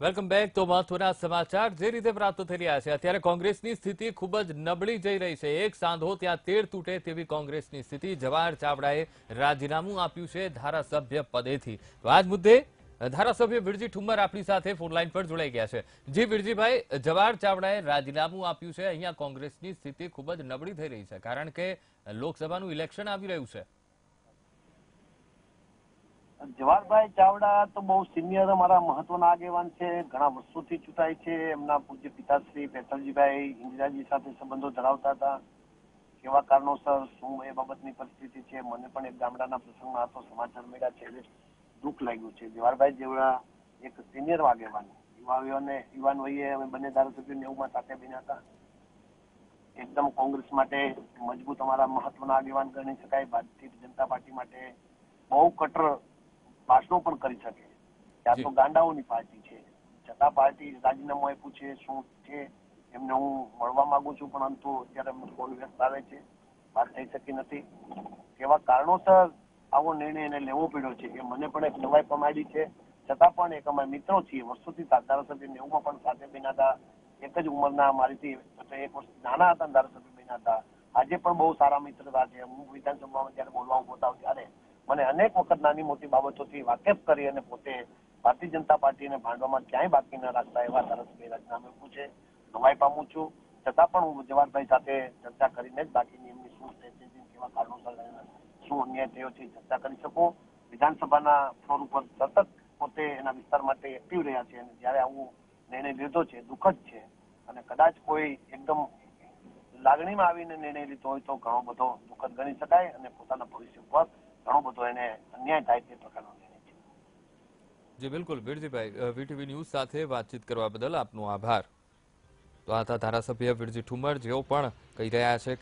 Welcome back તો મહત્વના સમાચાર. જે રીતે પ્રાપ્ત થઈ રહ્યા છે, અત્યારે કોંગ્રેસની સ્થિતિ ખૂબ જ નબળી જઈ રહી છે. એક સાંધો ત્યાં તેર તૂટે તેવી કોંગ્રેસની સ્થિતિ જવાહર ચાવડાએ રાજીનામું આપ્યું છે ધારાસભ્ય પદેથી. તો આ મુદ્દે ધારાસભ્ય વિરજી ઠુમ્મર આપણી સાથે ફોનલાઈન પર જોડાઈ ગયા છે. જી વિરજીભાઈ, જવાહર ચાવડાએ રાજીનામું આપ્યું છે. અહીંયા કોંગ્રેસની સ્થિતિ ખૂબ જ નબળી થઈ રહી છે, કારણ કે લોકસભાનું ઇલેક્શન આવી રહ્યું છે. જવાહરભાઈ ચાવડા તો બહુ સિનિયર અમારા મહત્વના આગેવાન છે, ઘણા વર્ષોથી ચૂંટાય છે. એમના પૂજ્ય પિતાશ્રી પેટલજીભાઈ ઇન્દિરાજી સાથે સંબંધો ધરાવતા હતા. કેવા કારણોસર, શું એ બાબતની પરિસ્થિતિ છે, મને પણ એક ગામડાના પ્રસંગમાં હતો સમાચાર મળ્યા છે. દુઃખ લાગ્યું છે. જવાહરભાઈ જેવડા એક સિનિયર આગેવાન યુવાઓને યુવાન વયે અમે બંને ધારાસભ્યો નેવુંમાં સાથે બન્યા હતા. એકદમ કોંગ્રેસ માટે મજબૂત અમારા મહત્વના આગેવાન ગણી શકાય. ભારતીય જનતા પાર્ટી માટે બહુ કટ્ટર ભાષણો પણ કરી શકે. ત્યાં તો. ગાંડાઓની પાર્ટી છે. છતાં પાર્ટી રાજીનામું આપ્યું છે શું છે એમને હું મળવા માંગુ છું પરંતુ અત્યારે એમનો ફોન વ્યસ્ત આવે છે વાત થઈ શકી નથી. એવા કારણોસર આવો નિર્ણય એને લેવો પડ્યો છે એ મને પણ એક નવાઈ પમાડી છે. છતાં પણ એક અમારા મિત્રો છીએ વર્ષોથી ધારાસભ્ય નેવુંમાં પણ સાથે બન્યા હતા. એક જ ઉંમરના મારીથી એક વર્ષ નાના હતા ધારાસભ્ય બન્યા હતા. આજે પણ બહુ સારા મિત્રતા છે હું વિધાનસભામાં જ્યારે બોલવા ઊભો ત્યારે મને અનેક વખત નાની મોટી બાબતોથી વાકેફ કરી અને પોતે ભારતીય જનતા પાર્ટીને ભાંડવામાં ક્યાંય બાકી ન રાખતા એવા ધારાસભ્ય રાજીનામું આપ્યું છે. નવાઈ પામું છું. છતાં પણ હું જવાહરભાઈ સાથે ચર્ચા કરીને જ બાકીની એમની શું સ્ટ્રેટેજી કેવા કારણોસર શું અન્યાય થયો છે ચર્ચા કરી શકું. વિધાનસભાના ફ્લોર ઉપર સતત પોતે એના વિસ્તાર માટે એક્ટિવ રહ્યા છે અને જ્યારે આવું નિર્ણય લીધો છે, દુઃખદ છે અને કદાચ કોઈ એકદમ લાગણીમાં આવીને નિર્ણય લીધો હોય તો ઘણો બધો દુઃખદ ગણી શકાય અને પોતાના ભવિષ્ય પર ઘણો બધો એને અન્યાય થાય તે પ્રકારનો જી, બિલકુલ. વીરજીભાઈ વીટીવી ન્યૂઝ સાથે વાતચીત કરવા બદલ આપનો આભાર. તો આ હતા ધારાસભ્ય વિરજી ઠુમર, જેઓ પણ કહી રહ્યા છે